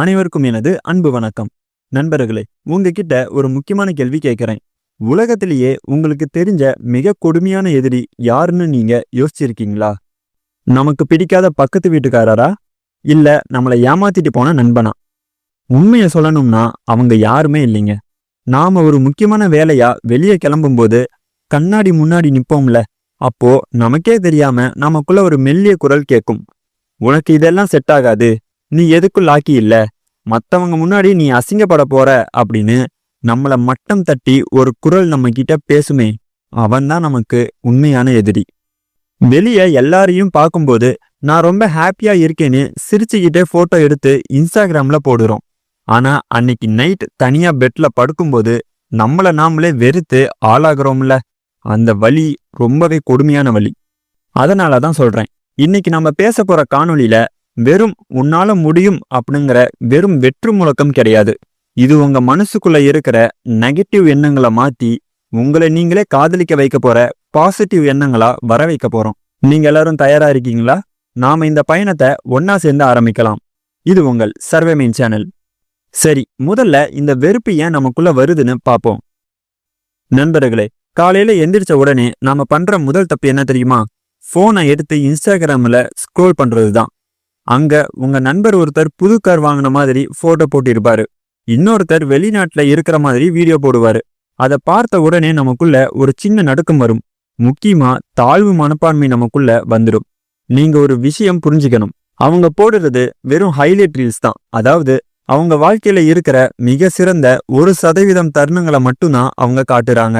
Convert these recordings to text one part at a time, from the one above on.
அனைவருக்கும் எனது அன்பு வணக்கம். நண்பர்களே உங்ககிட்ட ஒரு முக்கியமான கேள்வி கேட்குறேன். உலகத்திலேயே உங்களுக்கு தெரிஞ்ச மிக கொடுமையான எதிரி யாருன்னு நீங்க யோசிச்சிருக்கீங்களா? நமக்கு பிடிக்காத பக்கத்து வீட்டுக்காரரா? இல்ல நம்மளை ஏமாத்திட்டு போன நண்பனா? உண்மையை சொல்லணும்னா அவங்க யாருமே இல்லைங்க. நாம ஒரு முக்கியமான வேலையா வெளியே கிளம்பும்போது கண்ணாடி முன்னாடி நிப்போம்ல அப்போ நமக்கே தெரியாம நமக்குள்ள ஒரு மெல்லிய குரல் கேட்கும். உனக்கு இதெல்லாம் செட் ஆகாது. நீ எதுக்கும் லாக்கி இல்ல? மத்தவங்க முன்னாடி நீ அசிங்கப்பட போற அப்படின்னு நம்மள மட்டம் தட்டி ஒரு குரல் நம்ம கிட்ட பேசுமே அவன்தான் நமக்கு உண்மையான எதிரி. வெளியே எல்லாரையும் பார்க்கும்போது நான் ரொம்ப ஹாப்பியா இருக்கேன்னு சிரிச்சுக்கிட்டே போட்டோ எடுத்து இன்ஸ்டாகிராம்ல போடுறோம். ஆனா அன்னைக்கு நைட் தனியா பெட்ல படுக்கும்போது நம்மள நாமளே வெறுத்து ஆளாகிறோம்ல. அந்த வலி ரொம்பவே கொடுமையான வலி. அதனால தான் சொல்றேன். இன்னைக்கு நம்ம பேச போற காணொலியில வெறும் உன்னால முடியும் அப்படிங்கிற வெறும் வெற்று முழக்கம் கிடையாது. இது உங்க மனசுக்குள்ள இருக்கிற நெகட்டிவ் எண்ணங்களை மாத்தி உங்களை நீங்களே காதலிக்க வைக்க போற பாசிட்டிவ் எண்ணங்களா வர வைக்க போறோம். நீங்க எல்லாரும் தயாரா இருக்கீங்களா? நாம இந்த பயணத்தை ஒன்னா சேர்ந்து ஆரம்பிக்கலாம். இது உங்கள் சர்வே மீன் சேனல் சரி முதல்ல இந்த வெறுப்பு ஏன் நமக்குள்ள வருதுன்னு பார்ப்போம். நண்பர்களே காலையில எந்திரிச்ச உடனே நாம பண்ற முதல் தப்பு என்ன தெரியுமா? போனை எடுத்து இன்ஸ்டாகிராம்ல ஸ்க்ரோல் பண்றது தான் அங்க உங்க நண்பர் ஒருத்தர் புது கார் வாங்கின மாதிரி போட்டோ போட்டிருப்பாரு. இன்னொருத்தர் வெளிநாட்டுல இருக்கிற மாதிரி வீடியோ போடுவாரு. அதை பார்த்த உடனே நமக்குள்ள ஒரு சின்ன நடுக்கம் வரும். முக்கியமா தாழ்வு மனப்பான்மை நமக்குள்ள வந்துடும் நீங்க ஒரு விஷயம் புரிஞ்சுக்கணும். அவங்க போடுறது வெறும் ஹைலைட் ரீல்ஸ் தான். அதாவது அவங்க வாழ்க்கையில இருக்கிற மிக சிறந்த ஒரு சதவீதம் தருணங்களை மட்டும்தான் அவங்க காட்டுறாங்க.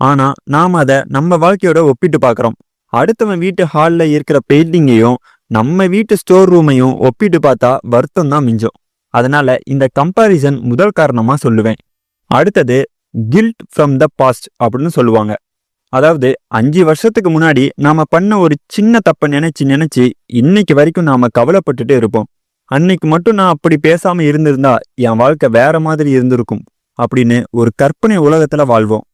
ஆனா நாம அதை நம்ம வாழ்க்கையோட ஒப்பிட்டு பார்க்கறோம். அடுத்தவன் வீட்டு ஹாலில் இருக்கிற பெயிண்டிங்கையும் நம்ம வீட்டு ஸ்டோர் ரூமையும் ஒப்பிட்டு பார்த்தா வருத்தம் தான் மிஞ்சும். அதனால இந்த கம்பாரிசன் முதல் காரணமா சொல்லுவேன். அடுத்தது கில்ட் ஃப்ரம் த பாஸ்ட் அப்படின்னு சொல்லுவாங்க. அதாவது அஞ்சு வருஷத்துக்கு முன்னாடி நாம பண்ண ஒரு சின்ன தப்பை நினைச்சு நினைச்சு இன்னைக்கு வரைக்கும் நாம கவலைப்பட்டுட்டு இருப்போம். அன்னைக்கு மட்டும் நான் அப்படி பேசாம இருந்திருந்தா என் வாழ்க்கை வேற மாதிரி இருந்திருக்கும் அப்படின்னு ஒரு கற்பனை உலகத்துல வாழ்வோம்.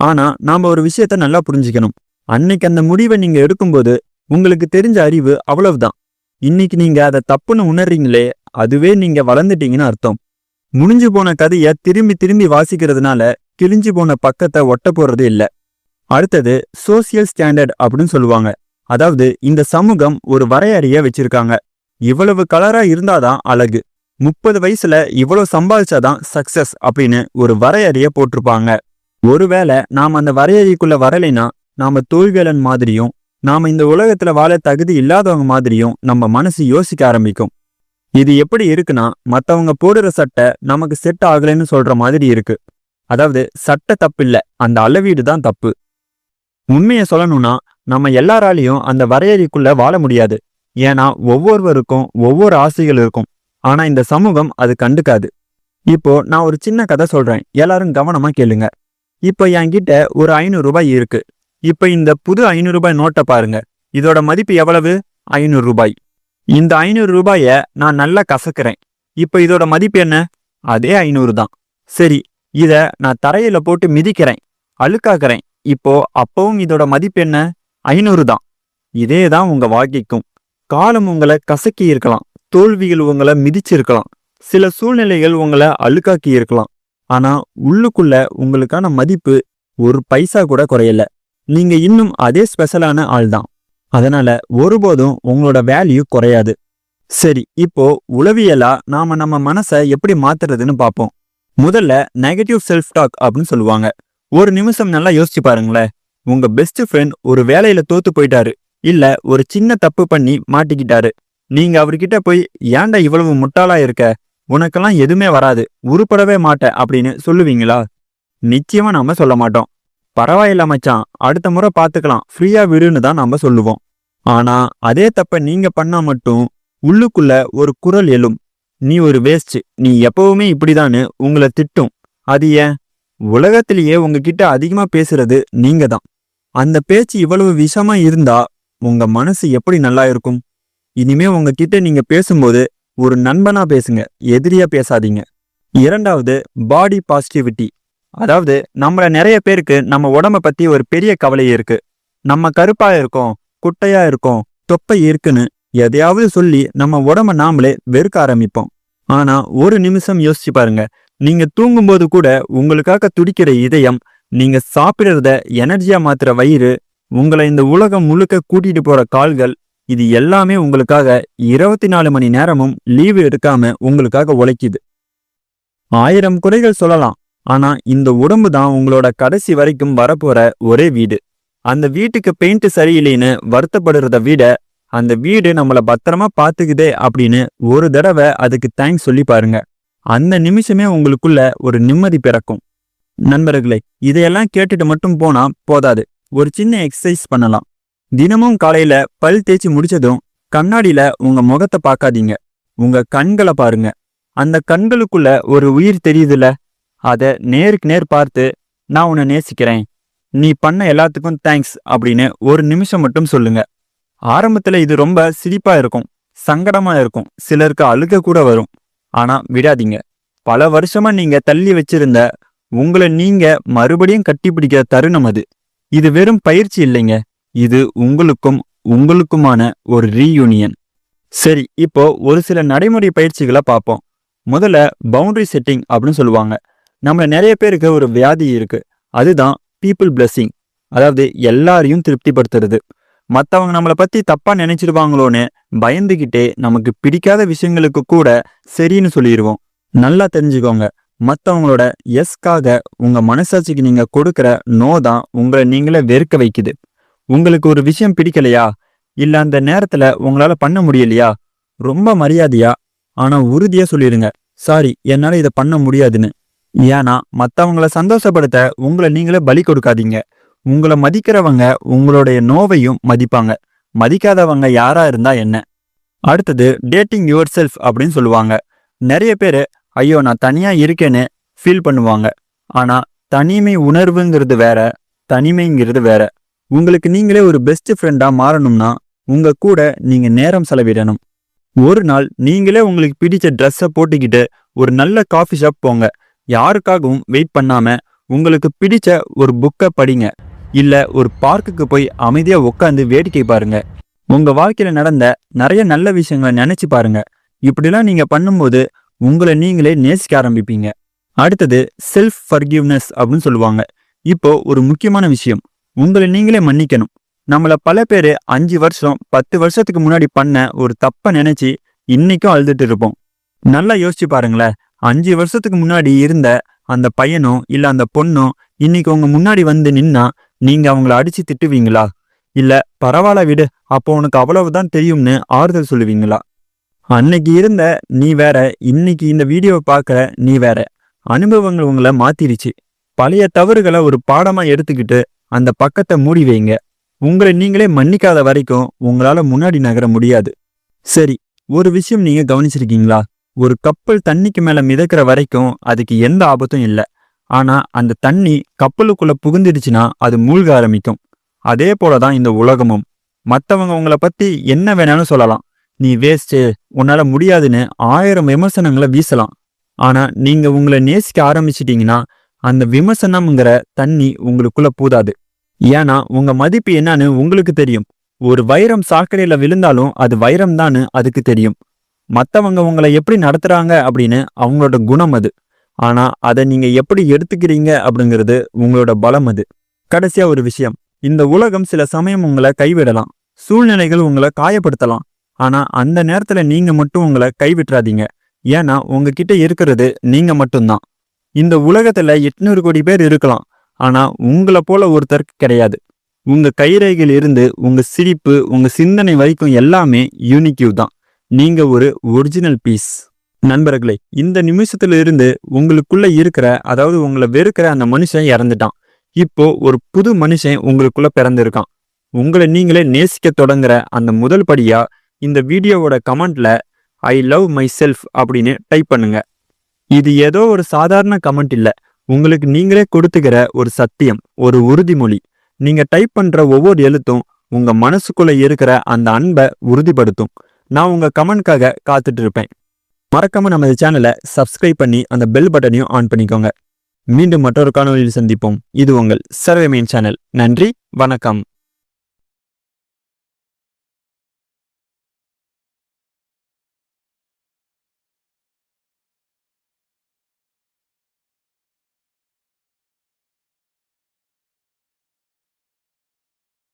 ஆனா நாம ஒரு விஷயத்த நல்லா புரிஞ்சுக்கணும். அன்னைக்கு அந்த முடிவை நீங்க எடுக்கும்போது உங்களுக்கு தெரிஞ்ச அறிவு அவ்வளவுதான். இன்னைக்கு நீங்க அதை தப்புன்னு உணர்றீங்களே அதுவே நீங்க வளர்ந்துட்டீங்கன்னு அர்த்தம். முடிஞ்சு போன கதைய திரும்பி திரும்பி வாசிக்கிறதுனால கிழிஞ்சு போன பக்கத்தை ஒட்ட போறது இல்ல. அடுத்தது சோசியல் ஸ்டாண்டர்ட் அப்படின்னு சொல்லுவாங்க. அதாவது இந்த சமூகம் ஒரு வரையறைய வச்சிருக்காங்க. இவ்வளவு கலரா இருந்தாதான் அழகு. முப்பது வயசுல இவ்வளவு சம்பாதிச்சாதான் சக்சஸ் அப்படின்னு ஒரு வரையறைய போட்டிருப்பாங்க. ஒருவேளை நாம் அந்த வரையறைக்குள்ள வரலைனா நாம தோல்வியலன் மாதிரியும் நாம இந்த உலகத்துல வாழ தகுதி இல்லாதவங்க மாதிரியும் நம்ம மனசு யோசிக்க ஆரம்பிக்கும். இது எப்படி இருக்குன்னா மத்தவங்க போடுற சட்டை நமக்கு செட் ஆகலைன்னு சொல்ற மாதிரி இருக்கு. அதாவது சட்டை தப்பு இல்ல அந்த அளவீடு தான் தப்பு. உண்மையை சொல்லணும்னா நம்ம எல்லாராலையும் அந்த வரையறைக்குள்ள வாழ முடியாது. ஏன்னா ஒவ்வொருவருக்கும் ஒவ்வொரு ஆசைகள் இருக்கும். ஆனா இந்த சமூகம் அது கண்டுக்காது. இப்போ நான் ஒரு சின்ன கதை சொல்றேன். எல்லாரும் கவனமா கேளுங்க. இப்போ என்கிட்ட ஒரு ஐநூறு ரூபாய் இருக்கு. இப்ப இந்த புது ஐநூறு ரூபாய் நோட்டை பாருங்க. இதோட மதிப்பு எவ்வளவு? ஐநூறு ரூபாய். இந்த ஐநூறு ரூபாய நான் நல்லா கசக்கிறேன். இப்ப இதோட மதிப்பு என்ன? அதே ஐநூறு தான். சரி இத நான் தரையில போட்டு மிதிக்கிறேன். அழுக்காக்குறேன். இப்போ அப்பவும் இதோட மதிப்பு என்ன? ஐநூறு தான். இதே தான் உங்க வாழ்க்கைக்கும். காலம் உங்களை கசக்கி இருக்கலாம். தோல்விகள் உங்களை மிதிச்சிருக்கலாம். சில சூழ்நிலைகள் உங்களை அழுக்காக்கி இருக்கலாம். ஆனா உள்ளுக்குள்ள உங்களுக்கான மதிப்பு ஒரு பைசா கூட குறையல. நீங்க இன்னும் அதே ஸ்பெஷலான ஆள் தான் அதனால ஒருபோதும் உங்களோட வேல்யூ குறையாது. சரி இப்போ உளவியலா நாம நம்ம மனசை எப்படி மாத்துறதுன்னு பார்ப்போம். முதல்ல நெகட்டிவ் செல்ஃப் டாக் அப்படின்னு சொல்லுவாங்க. ஒரு நிமிஷம் நல்லா யோசிச்சு பாருங்களேன். உங்க பெஸ்ட் ஃப்ரெண்ட் ஒரு வேலையில தோத்து போயிட்டாரு. இல்ல ஒரு சின்ன தப்பு பண்ணி மாட்டிக்கிட்டாரு. நீங்க அவர்கிட்ட போய் ஏன்டா இவ்வளவு முட்டாளா இருக்க? உனக்கெல்லாம் எதுவுமே வராது. உருப்படவே மாட்ட அப்படின்னு சொல்லுவீங்களா? நிச்சயமா நாம சொல்ல மாட்டோம். பரவாயில்ல மச்சான். அடுத்த முறை பார்த்துக்கலாம் ஃப்ரீயா விடுன்னு தான் நம்ம சொல்லுவோம். ஆனா அதே தப்ப நீங்க பண்ணா மட்டும் உள்ளுக்குள்ள ஒரு குரல் எழும். நீ ஒரு வேஸ்ட் நீ எப்பவுமே இப்படிதான்னு உங்களை திட்டும். அது ஏன்? உலகத்திலேயே உங்ககிட்ட அதிகமா பேசுறது நீங்க தான். அந்த பேச்சு இவ்வளவு விஷமா இருந்தா உங்க மனசு எப்படி நல்லா இருக்கும்? இனிமே உங்ககிட்ட நீங்க பேசும்போது ஒரு நண்பனா பேசுங்க. எதிரியா பேசாதீங்க. இரண்டாவது பாடி பாசிட்டிவிட்டி அதாவது நம்மள நிறைய பேருக்கு நம்ம உடம்ப பத்தி ஒரு பெரிய கவலை இருக்கு. நம்ம கருப்பா இருக்கோம் குட்டையா இருக்கோம் தொப்பை இருக்குன்னு எதையாவது சொல்லி நம்ம உடம்ப நாமளே வெறுக்க ஆரம்பிப்போம். ஆனா ஒரு நிமிஷம் யோசிச்சு பாருங்க. நீங்க தூங்கும்போது கூட உங்களுக்காக துடிக்கிற இதயம் நீங்க சாப்பிடுறத எனர்ஜியா மாத்துற வயிறு உங்களை இந்த உலகம் முழுக்க கூட்டிட்டு போற கால்கள் இது எல்லாமே உங்களுக்காக இருபத்தி நாலு மணி நேரமும் லீவு எடுக்காம உங்களுக்காக உழைக்குது. ஆயிரம் குறைகள் சொல்லலாம். ஆனா இந்த உடம்பு தான் உங்களோட கடைசி வரைக்கும் வரப்போற ஒரே வீடு. அந்த வீட்டுக்கு பெயிண்ட் சரியில்லைன்னு வருத்தப்படுறத விட அந்த வீடு நம்மள பத்திரமா பாத்துக்குதே அப்படின்னு ஒரு தடவை அதுக்கு தேங்க்ஸ் சொல்லி பாருங்க. அந்த நிமிஷமே உங்களுக்குள்ள ஒரு நிம்மதி பிறக்கும். நண்பர்களே இதையெல்லாம் கேட்டுட்டு மட்டும் போனா போதாது. ஒரு சின்ன எக்ஸசைஸ் பண்ணலாம். தினமும் காலையில பல் தேய்ச்சி முடிச்சதும் கண்ணாடியில உங்க முகத்தை பார்க்காதீங்க. உங்க கண்களை பாருங்க. அந்த கண்களுக்குள்ள ஒரு உயிர் தெரியுதுல அதை நேருக்கு நேர் பார்த்து நான் உன்னை நேசிக்கிறேன். நீ பண்ண எல்லாத்துக்கும் தேங்க்ஸ் அப்படின்னு ஒரு நிமிஷம் மட்டும் சொல்லுங்க. ஆரம்பத்துல இது ரொம்ப சிரிப்பா இருக்கும் சங்கடமா இருக்கும் சிலருக்கு அழுக கூட வரும். ஆனா விடாதீங்க. பல வருஷமா நீங்க தள்ளி வச்சிருந்த உங்களை நீங்க மறுபடியும் கட்டிப்பிடிக்கிற தருணம் அது. இது வெறும் பயிற்சி இல்லைங்க. இது உங்களுக்கும் உங்களுக்குமான ஒரு ரீயூனியன் சரி இப்போ ஒரு சில நடைமுறை பயிற்சிகளை பார்ப்போம். முதல்ல பவுண்டரி செட்டிங் அப்படின்னு சொல்லுவாங்க. நம்மளை நிறைய பேருக்கு ஒரு வியாதி இருக்கு. அதுதான் பீப்புள் பிளஸ்ஸிங் அதாவது எல்லாரையும் திருப்திப்படுத்துறது. மற்றவங்க நம்மளை பற்றி தப்பாக நினச்சிருவாங்களோன்னு பயந்துக்கிட்டே நமக்கு பிடிக்காத விஷயங்களுக்கு கூட சரின்னு சொல்லிடுவோம் நல்லா தெரிஞ்சுக்கோங்க. மற்றவங்களோட எஸ்க்காக உங்கள் மனசாட்சிக்கு நீங்கள் கொடுக்குற நோ தான் உங்களை நீங்களே வெறுக்க வைக்குது. உங்களுக்கு ஒரு விஷயம் பிடிக்கலையா? இல்லை அந்த நேரத்தில் உங்களால் பண்ண முடியலையா? ரொம்ப மரியாதையா? ஆனால் உறுதியாக சொல்லிடுங்க சாரி என்னால் இதை பண்ண முடியாதுன்னு. ஏன்னா மற்றவங்கள சந்தோஷப்படுத்த உங்களை நீங்களே பலி கொடுக்காதீங்க. உங்களை மதிக்கிறவங்க உங்களுடைய நோவையும் மதிப்பாங்க. மதிக்காதவங்க யாரா இருந்தா என்ன? அடுத்தது டேட்டிங் யுவர் செல்ஃப் அப்படின்னு சொல்லுவாங்க. நிறைய பேர் ஐயோ நான் தனியா இருக்கேன்னு ஃபீல் பண்ணுவாங்க. ஆனா தனிமை உணர்வுங்கிறது வேற தனிமைங்கிறது வேற. உங்களுக்கு நீங்களே ஒரு பெஸ்ட் ஃப்ரெண்டா மாறணும்னா உங்க கூட நீங்க நேரம் செலவிடணும். ஒரு நாள் நீங்களே உங்களுக்கு பிடிச்ச ட்ரெஸ்ஸை போட்டுக்கிட்டு ஒரு நல்ல காஃபி ஷாப் போங்க. யாருக்காகவும் வெயிட் பண்ணாம உங்களுக்கு பிடிச்ச ஒரு புக்கை படிங்க. இல்ல ஒரு பார்க்குக்கு போய் அமைதியா உட்காந்து வேடிக்கை பாருங்க. உங்க வாழ்க்கையில நடந்த நிறைய நல்ல விஷயங்களை நினைச்சு பாருங்க. இப்படிலாம் நீங்க பண்ணும்போது உங்களை நீங்களே நேசிக்க ஆரம்பிப்பீங்க. அடுத்தது செல்ஃப் ஃபர்கிவ்னஸ் அப்படின்னு சொல்லுவாங்க. இப்போ ஒரு முக்கியமான விஷயம். உங்களை நீங்களே மன்னிக்கணும். நம்மள பல பேர் அஞ்சு வருஷம் பத்து வருஷத்துக்கு முன்னாடி பண்ண ஒரு தப்பை நினைச்சு இன்னைக்கும் அழுதுட்டு இருப்போம். நல்லா யோசிச்சு பாருங்களேன். அஞ்சு வருஷத்துக்கு முன்னாடி இருந்த அந்த பையனோ இல்ல அந்த பொண்ணோ இன்னைக்கு உங்க முன்னாடி வந்து நின்னா நீங்க அவங்கள அடிச்சு திட்டுவீங்களா? இல்ல பரவாயில்ல விடு அப்போ உனக்கு அவ்வளவுதான் தெரியும்னு ஆறுதல் சொல்லுவீங்களா? அன்னைக்கு இருந்த நீ வேற இன்னைக்கு இந்த வீடியோவை பார்க்க நீ வேற. அனுபவங்கள் உங்களை மாத்திருச்சு. பழைய தவறுகளை ஒரு பாடமா எடுத்துக்கிட்டு அந்த பக்கத்தை மூடி வைங்க. உங்களை நீங்களே மன்னிக்காத வரைக்கும் உங்களால முன்னாடி நகர முடியாது. சரி ஒரு விஷயம் நீங்க கவனிச்சிருக்கீங்களா? ஒரு கப்பல் தண்ணிக்கு மேல மிதக்கிற வரைக்கும் அதுக்கு எந்த ஆபத்தும் இல்லை. ஆனா அந்த தண்ணி கப்பலுக்குள்ள புகுந்துடுச்சுன்னா அது மூழ்க ஆரம்பிக்கும். அதே போலதான் இந்த உலகமும். மத்தவங்க உங்களை பத்தி என்ன வேணாலும் சொல்லலாம். நீ வேஸ்ட்டு உன்னால முடியாதுன்னு ஆயிரம் விமர்சனங்களை வீசலாம். ஆனா நீங்க உங்களை நேசிக்க ஆரம்பிச்சிட்டீங்கன்னா அந்த விமர்சனம்ங்கிற தண்ணி உங்களுக்குள்ள பூதாது. ஏன்னா உங்க மதிப்பு என்னன்னு உங்களுக்கு தெரியும். ஒரு வைரம் சாக்கடையில விழுந்தாலும் அது வைரம் அதுக்கு தெரியும். மற்றவங்க உங்களை எப்படி நடத்துகிறாங்க அப்படின்னு அவங்களோட குணம் அது. ஆனால் அதை நீங்கள் எப்படி எடுத்துக்கிறீங்க அப்படிங்கிறது உங்களோட பலம் அது. கடைசியாக ஒரு விஷயம். இந்த உலகம் சில சமயம் உங்களை கைவிடலாம். சூழ்நிலைகள் உங்களை காயப்படுத்தலாம். ஆனால் அந்த நேரத்தில் நீங்கள் மட்டும் உங்களை கைவிட்டுறாதீங்க. ஏன்னா உங்ககிட்ட இருக்கிறது நீங்கள் மட்டும்தான். இந்த உலகத்தில் எட்நூறு கோடி பேர் இருக்கலாம். ஆனால் உங்களை போல ஒருத்தருக்கு கிடையாது. உங்கள் கைரேகையில் இருந்து உங்கள் சிரிப்பு உங்கள் சிந்தனை வரைக்கும் எல்லாமே யூனிக்யூ தான். நீங்க ஒரு ஒரிஜினல் பீஸ் நண்பர்களே இந்த நிமிஷத்துல இருந்து உங்களுக்குள்ள இருக்கிற அதாவது உங்களை வெறுக்கிற அந்த மனுஷன் இறந்துட்டான். இப்போ ஒரு புது மனுஷன் உங்களுக்குள்ள பிறந்திருக்கான். உங்களை நீங்களே நேசிக்க தொடங்குற அந்த முதல் படியா இந்த வீடியோவோட கமெண்ட்ல ஐ லவ் மை செல்ஃப் அப்படின்னு டைப் பண்ணுங்க. இது ஏதோ ஒரு சாதாரண கமெண்ட் இல்ல. உங்களுக்கு நீங்களே கொடுத்துக்கிற ஒரு சத்தியம் ஒரு உறுதிமொழி. நீங்க டைப் பண்ற ஒவ்வொரு எழுத்தும் உங்க மனசுக்குள்ள இருக்கிற அந்த அன்பை உறுதிப்படுத்தும். நான் உங்க கமெண்ட்காக காத்துட்டு இருப்பேன் மறக்காம நமது சேனலை சப்ஸ்கிரைப் பண்ணி அந்த பெல் பட்டனையும் ஆன் பண்ணிக்கோங்க. மீண்டும் மற்றொரு காணொலியில் சந்திப்போம். இது உங்கள் சர்வே மெயின் சேனல். நன்றி வணக்கம்.